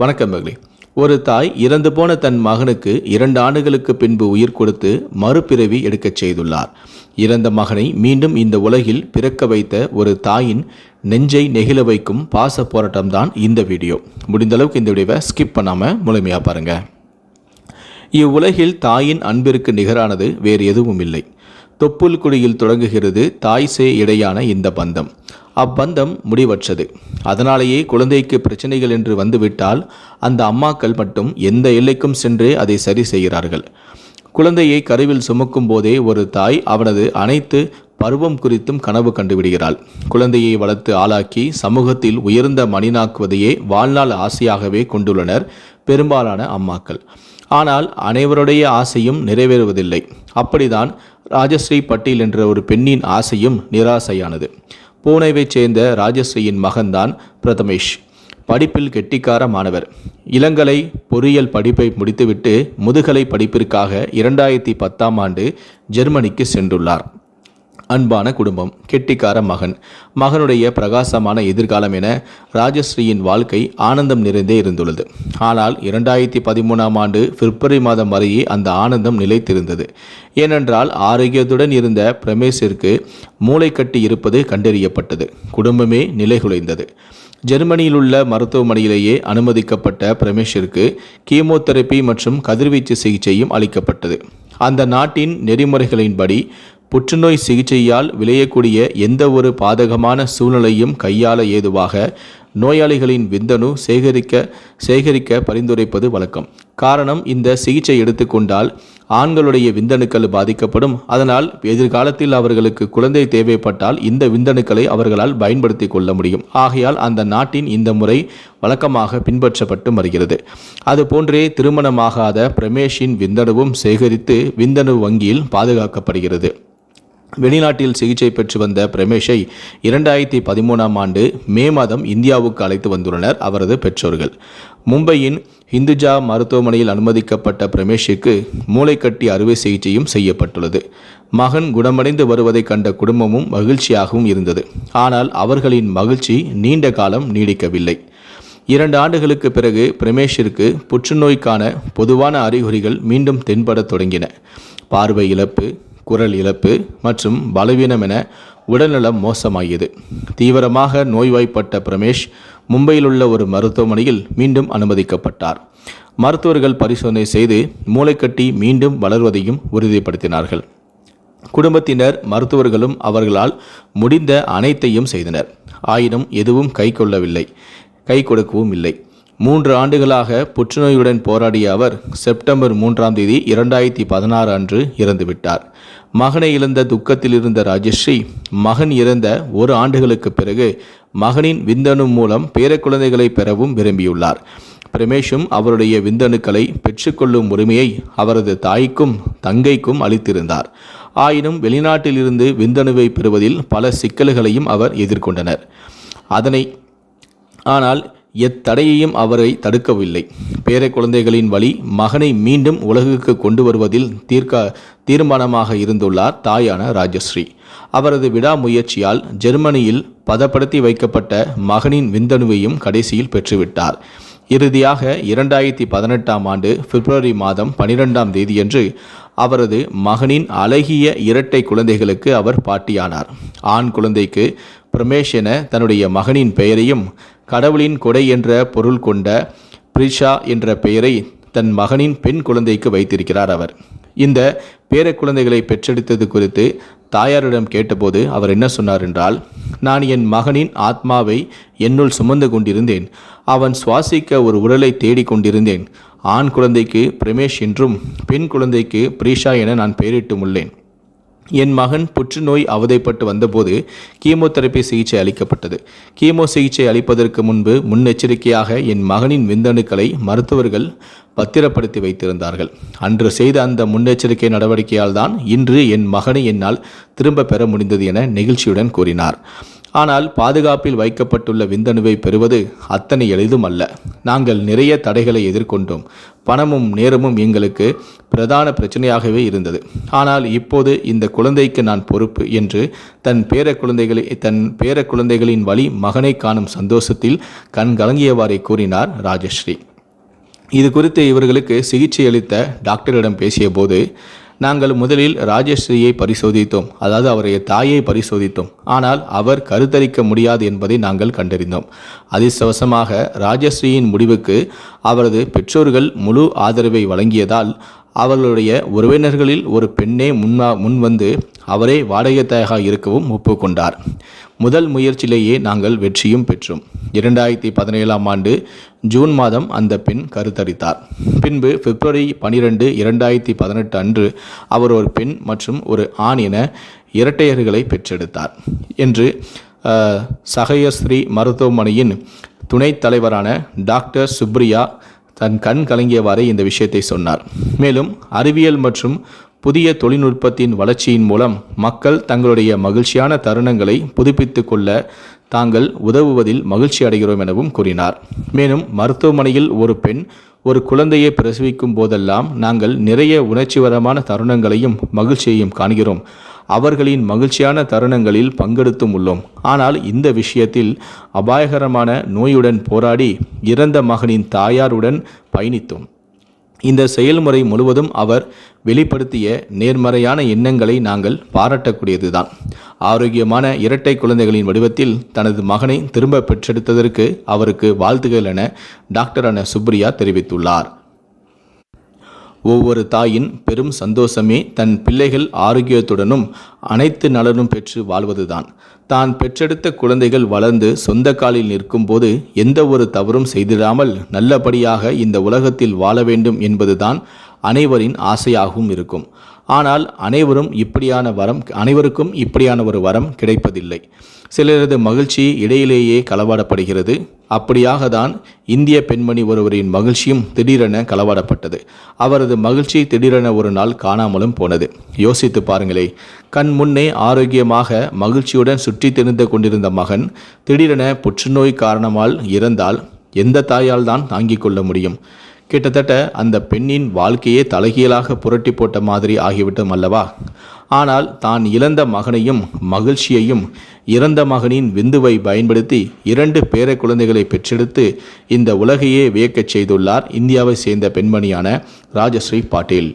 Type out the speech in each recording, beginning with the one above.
வணக்கம் மகளே. ஒரு தாய் இறந்து போன தன் மகனுக்கு இரண்டு ஆண்டுகளுக்கு பின்பு உயிர் கொடுத்து மறுபிறவி எடுக்கச் செய்துள்ளார். இறந்த மகனை மீண்டும் இந்த உலகில் பிறக்க வைத்த ஒரு தாயின் நெஞ்சை நெகிழ வைக்கும் பாச போராட்டம் தான் இந்த வீடியோ. முடிந்தளவுக்கு இந்த வீடியோவை ஸ்கிப் பண்ணாமல் முழுமையாக பாருங்கள் இவ்வுலகில் தாயின் அன்பிற்கு நிகரானது வேறு எதுவும் இல்லை. தொப்புள் குடியில் தொடங்குகிறது தாய் சே இடையான இந்த பந்தம். அப்பந்தம் முடிவற்றது. அதனாலேயே குழந்தைக்கு பிரச்சனைகள் என்று வந்துவிட்டால் அந்த அம்மாக்கள் மட்டும் எந்த எல்லைக்கும் சென்று அதை சரி செய்கிறார்கள். குழந்தையை கருவில் சுமக்கும் போதே ஒரு தாய் அவனது அனைத்து பருவம் குறித்தும் கனவு கண்டுவிடுகிறாள். குழந்தையை வளர்த்து ஆளாக்கி சமூகத்தில் உயர்ந்த மணினாக்குவதையே வாழ்நாள் ஆசையாகவே கொண்டுள்ளனர் பெரும்பாலான அம்மாக்கள். ஆனால் அனைவருடைய ஆசையும் நிறைவேறுவதில்லை. அப்படிதான் ராஜஸ்ரீ பட்டேல் என்ற ஒரு பெண்ணின் ஆசையும் நிராசையானது. பூனேவைச் சேர்ந்த ராஜஸ்ரீயின் மகன்தான் பிரதமேஷ். படிப்பில் கெட்டிக்கார மாணவர். இளங்கலை பொறியியல் படிப்பை முடித்துவிட்டு முதுகலை படிப்பிற்காக இரண்டாயிரத்தி பத்தாம் ஆண்டு ஜெர்மனிக்கு சென்றுள்ளார். அன்பான குடும்பம் கெட்டிக்கார மகன். மகனுடைய பிரகாசமான எதிர்காலம் என ராஜஸ்ரீயின் வாழ்க்கை ஆனந்தம் நிறைந்தே இருந்துள்ளது. ஆனால் இரண்டாயிரத்தி பதிமூணாம் ஆண்டு பிப்ரவரி மாதம் வரையே அந்த ஆனந்தம் நிலைத்திருந்தது. ஏனென்றால் ஆரோக்கியத்துடன் இருந்த பிரமேஷிற்கு மூளைக்கட்டி இருப்பது கண்டறியப்பட்டது. குடும்பமே நிலைகுலைந்தது. ஜெர்மனியில் உள்ள மருத்துவமனையிலேயே அனுமதிக்கப்பட்ட பிரமேஷிற்கு கீமோதெரப்பி மற்றும் கதிர்வீச்சு சிகிச்சையும் அளிக்கப்பட்டது. அந்த நாட்டின் நெறிமுறைகளின்படி புற்றுநோய் சிகிச்சையால் விளையக்கூடிய எந்த ஒரு பாதகமான சூழ்நிலையும் கையாள ஏதுவாக நோயாளிகளின் விந்தணு சேகரிக்க சேகரிக்க பரிந்துரைப்பது வழக்கம். காரணம் இந்த சிகிச்சை எடுத்துக்கொண்டால் ஆண்களுடைய விந்தணுக்கள் பாதிக்கப்படும். அதனால் எதிர்காலத்தில் அவர்களுக்கு குழந்தை தேவைப்பட்டால் இந்த விந்தணுக்களை அவர்களால் பயன்படுத்தி கொள்ள முடியும். ஆகையால் அந்த நாட்டின் இந்த முறை வழக்கமாக பின்பற்றப்பட்டு வருகிறது. அதுபோன்றே திருமணமாகாத பிரமேஷின் விந்தணுவும் சேகரித்து விந்தணு வங்கியில் பாதுகாக்கப்படுகிறது. வெளிநாட்டில் சிகிச்சை பெற்று வந்த பிரமேஷை இரண்டாயிரத்தி பதிமூணாம் ஆண்டு மே மாதம் இந்தியாவுக்கு அழைத்து வந்துள்ளனர் அவரது பெற்றோர்கள். மும்பையின் ஹிந்துஜா மருத்துவமனையில் அனுமதிக்கப்பட்ட பிரமேஷுக்கு மூளைக்கட்டி அறுவை சிகிச்சையும் செய்யப்பட்டுள்ளது. மகன் குணமடைந்து வருவதை கண்ட குடும்பமும் மகிழ்ச்சியாகவும் இருந்தது. ஆனால் அவர்களின் மகிழ்ச்சி நீண்ட காலம் நீடிக்கவில்லை. இரண்டு ஆண்டுகளுக்கு பிறகு பிரமேஷிற்கு புற்றுநோய்க்கான பொதுவான அறிகுறிகள் மீண்டும் தென்படத் தொடங்கின. பார்வை இழப்பு குரல் இழப்பு மற்றும் பலவீனம் என உடல்நலம் மோசமாகியது. தீவிரமாக நோய்வாய்ப்பட்ட பிரமேஷ் மும்பையில் உள்ள ஒரு மருத்துவமனையில் மீண்டும் அனுமதிக்கப்பட்டார். மருத்துவர்கள் பரிசோதனை செய்து மூளைக்கட்டி மீண்டும் வளர்வதையும் உறுதிப்படுத்தினார்கள். குடும்பத்தினர் மருத்துவர்களும் அவர்களால் முடிந்த அனைத்தையும் செய்தனர். ஆயினும் எதுவும் கை கொள்ளவில்லை கை கொடுக்கவும் இல்லை. மூன்று ஆண்டுகளாக புற்றுநோயுடன் போராடிய அவர் செப்டம்பர் மூன்றாம் தேதி இரண்டாயிரத்தி பதினாறு அன்று இறந்துவிட்டார். மகனை இழந்த துக்கத்தில் இருந்த ராஜஸ்ரீ மகன் இறந்த ஒரு ஆண்டுகளுக்கு பிறகு மகனின் விந்தணு மூலம் பேரக்குழந்தைகளை பெறவும் விரும்பியுள்ளார். பிரமேஷும் அவருடைய விந்தணுக்களை பெற்றுக்கொள்ளும் உரிமையை அவரது தாய்க்கும் தங்கைக்கும் அளித்திருந்தார். ஆயினும் வெளிநாட்டிலிருந்து விந்தணுவை பெறுவதில் பல சிக்கல்களையும் அவர் எதிர்கொண்டனர். அதனை ஆனால் எத்தடையையும் அவரை தடுக்கவில்லை. பேர குழந்தைகளின் வழி மகனை மீண்டும் உலகுக்கு கொண்டு வருவதில் தீர்க்க தீர்மானமாக இருந்துள்ளார் தாயான ராஜஸ்ரீ. அவரது விடாமுயற்சியால் ஜெர்மனியில் பதப்படுத்தி வைக்கப்பட்ட மகனின் விந்தணுவையும் கடைசியில் பெற்றுவிட்டார். இறுதியாக இரண்டாயிரத்தி பதினெட்டாம் ஆண்டு பிப்ரவரி மாதம் பனிரெண்டாம் தேதியன்று அவரது மகனின் அழகிய இரட்டை குழந்தைகளுக்கு அவர் பாட்டியானார். ஆண் குழந்தைக்கு பிரமேஷ் என தன்னுடைய மகனின் பெயரையும் கடவுளின் கொடை என்ற பொருள் கொண்ட பிரிஷா என்ற பெயரை தன் மகனின் பெண் குழந்தைக்கு வைத்திருக்கிறார் அவர். இந்த பேர குழந்தைகளை பெற்றெடுத்தது குறித்து தாயாரிடம் கேட்டபோது அவர் என்ன சொன்னார் என்றால் நான் என் மகனின் ஆத்மாவை என்னுள் சுமந்து கொண்டிருந்தேன். அவன் சுவாசிக்க ஒரு உடலை தேடிக் கொண்டிருந்தேன். ஆண் குழந்தைக்கு பிரமேஷ் என்றும் பெண் குழந்தைக்கு பிரீஷா என நான் பெயரிட்டு உள்ளேன் என் மகன் புற்றுநோய் அவதைப்பட்டு வந்தபோது கீமோதெரப்பி சிகிச்சை அளிக்கப்பட்டது. கீமோ சிகிச்சை அளிப்பதற்கு முன்பு முன்னெச்சரிக்கையாக என் மகனின் விந்தணுக்களை மருத்துவர்கள் பத்திரப்படுத்தி வைத்திருந்தார்கள். அன்று செய்த அந்த முன்னெச்சரிக்கை நடவடிக்கையால் தான் இன்று என் மகனை என்னால் திரும்ப பெற முடிந்தது என நெகிழ்ச்சியுடன் கூறினார். ஆனால் பாதுகாப்பில் வைக்கப்பட்டுள்ள விந்தணுவை பெறுவது அத்தனை எளிதும் அல்ல. நாங்கள் நிறைய தடைகளை எதிர்கொண்டோம். பணமும் நேரமும் எங்களுக்கு பிரதான பிரச்சனையாகவே இருந்தது. ஆனால் இப்போது இந்த குழந்தைக்கு நான் பொறுப்பு என்று தன் பேர குழந்தைகளை தன் பேர குழந்தைகளின் வழி மகனை காணும் சந்தோஷத்தில் கண் கலங்கியவாறே கூறினார் ராஜஸ்ரீ. இது குறித்து இவர்களுக்கு சிகிச்சை அளித்த டாக்டரிடம் பேசியபோது நாங்கள் முதலில் ராஜஸ்ரீயை பரிசோதித்தோம் அதாவது அவருடைய தாயை பரிசோதித்தோம். ஆனால் அவர் கருத்தரிக்க முடியாது என்பதை நாங்கள் கண்டறிந்தோம். அதிர்ஷ்டவசமாக ராஜஸ்ரீயின் முடிவுக்கு அவரது பெற்றோர்கள் முழு ஆதரவை வழங்கியதால் அவர்களுடைய உறவினர்களில் ஒரு பெண்ணே முன்னா முன்வந்து அவரே வாடகைத்தாயாக இருக்கவும் ஒப்புக்கொண்டார். முதல் முயற்சியிலேயே நாங்கள் வெற்றியும் பெற்றோம். இரண்டாயிரத்தி பதினேழாம் ஆண்டு ஜூன் மாதம் அந்த பெண் கருத்தரித்தார். பின்பு பிப்ரவரி பனிரெண்டு இரண்டாயிரத்தி பதினெட்டு அன்று அவர் ஒரு பெண் மற்றும் ஒரு ஆண் என இரட்டையர்களை பெற்றெடுத்தார் என்று சகயஸ்ரீ மருத்துவமனையின் துணைத் தலைவரான டாக்டர் சுப்ரியா தன் கண் கலங்கியவாறே இந்த விஷயத்தை சொன்னார். மேலும் அறிவியல் மற்றும் புதிய தொழில்நுட்பத்தின் வளர்ச்சியின் மூலம் மக்கள் தங்களுடைய மகிழ்ச்சியான தருணங்களை புதுப்பித்து கொள்ள தாங்கள் உதவுவதில் மகிழ்ச்சி அடைகிறோம் எனவும் கூறினார். மேலும் மருத்துவமனையில் ஒரு பெண் ஒரு குழந்தையை பிரசவிக்கும் போதெல்லாம் நாங்கள் நிறைய உணர்ச்சிகரமான தருணங்களையும் மகிழ்ச்சியையும் காண்கிறோம். அவர்களின் மகிழ்ச்சியான தருணங்களில் பங்கெடுத்தும் உள்ளோம். ஆனால் இந்த விஷயத்தில் அபாயகரமான நோயுடன் போராடி இறந்த மகனின் தாயாருடன் பயணித்தோம். இந்த செயல்முறை முழுவதும் அவர் வெளிப்படுத்திய நேர்மறையான எண்ணங்களை நாங்கள் பாராட்டக்கூடியதுதான். ஆரோக்கியமான இரட்டை குழந்தைகளின் வடிவத்தில் தனது மகனை திரும்ப பெற்றெடுத்ததற்கு அவருக்கு வாழ்த்துகள் என டாக்டரான சுப்ரியா தெரிவித்துள்ளார். ஒவ்வொரு தாயின் பெரும் சந்தோஷமே தன் பிள்ளைகள் ஆரோக்கியத்துடனும் அனைத்து நலனும் பெற்று வாழ்வதுதான். தான் பெற்றெடுத்த குழந்தைகள் வளர்ந்து சொந்த காலில் நிற்கும்போது எந்த ஒரு தவறும் செய்திடாமல் நல்லபடியாக இந்த உலகத்தில் வாழ வேண்டும் என்பதுதான் அனைவரின் ஆசையாகவும் இருக்கும். ஆனால் அனைவரும் இப்படியான வரம் அனைவருக்கும் இப்படியான ஒரு வரம் கிடைப்பதில்லை. சிலரது மகிழ்ச்சி இடையிலேயே களவாடப்படுகிறது. அப்படியாக தான் இந்திய பெண்மணி ஒருவரின் மகிழ்ச்சியும் திடீரென களவாடப்பட்டது. அவரது மகிழ்ச்சி திடீரென ஒரு நாள் காணாமலும் போனது. யோசித்து பாருங்களே கண் முன்னே ஆரோக்கியமாக மகிழ்ச்சியுடன் சுற்றி திரிந்து கொண்டிருந்த மகன் திடீரென புற்றுநோய் காரணமால் இறந்தால் எந்த தாயால் தான் தாங்கிக் கொள்ள முடியும்? கிட்டத்தட்ட அந்த பெண்ணின் வாழ்க்கையே தலைகீழாக புரட்டி போட்ட மாதிரி ஆகிவிட்டோம் அல்லவா? ஆனால் தான் இழந்த மகனையும் மகிழ்ச்சியையும் இறந்த மகனின் விந்துவை பயன்படுத்தி இரண்டு பேர குழந்தைகளை பெற்றெடுத்து இந்த உலகையே வியக்கச் செய்துள்ளார் இந்தியாவை சேர்ந்த பெண்மணியான ராஜஸ்ரீ பாட்டீல்.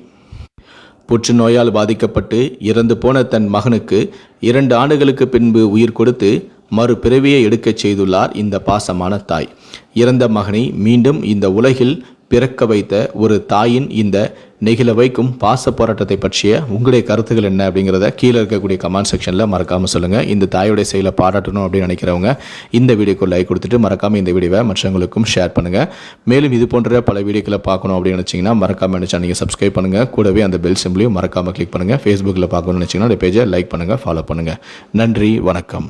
புற்றுநோயால் பாதிக்கப்பட்டு இறந்து போன தன் மகனுக்கு இரண்டு ஆண்டுகளுக்கு பின்பு உயிர் கொடுத்து மறுபிறவியை எடுக்கச் செய்துள்ளார் இந்த பாசமான தாய். இறந்த மகனை மீண்டும் இந்த உலகில் பிறக்க வைத்த ஒரு தாயின் இந்த நெகிழ வைக்கும் பாச போராட்டத்தை பற்றிய உங்களுடைய கருத்துக்கள் என்ன அப்படிங்கிறத கீழே இருக்கக்கூடிய கமெண்ட் செக்ஷனில் மறக்காமல் சொல்லுங்கள் இந்த தாயோடைய செயலை பாராட்டணும் அப்படின்னு நினைக்கிறவங்க இந்த வீடியோக்கு லைக் கொடுத்துட்டு மறக்காமல் இந்த வீடியோவை மற்றவங்களுக்கும் ஷேர் பண்ணுங்கள் மேலும் இது போன்ற பல வீடியோக்களை பார்க்கணும் அப்படின்னு நினச்சிங்கன்னா மறக்காமல் என்ன நீங்கள் சப்ஸ்கிரைப் பண்ணுங்கள் கூடவே அந்த பெல் சிம்பிளையும் மறக்காமல் கிளிக் பண்ணுங்கள் ஃபேஸ்புக்கில் பார்க்கணும்னு நினச்சிங்கன்னா அந்த பேஜை லைக் பண்ணுங்கள் ஃபாலோ பண்ணுங்கள் நன்றி வணக்கம்.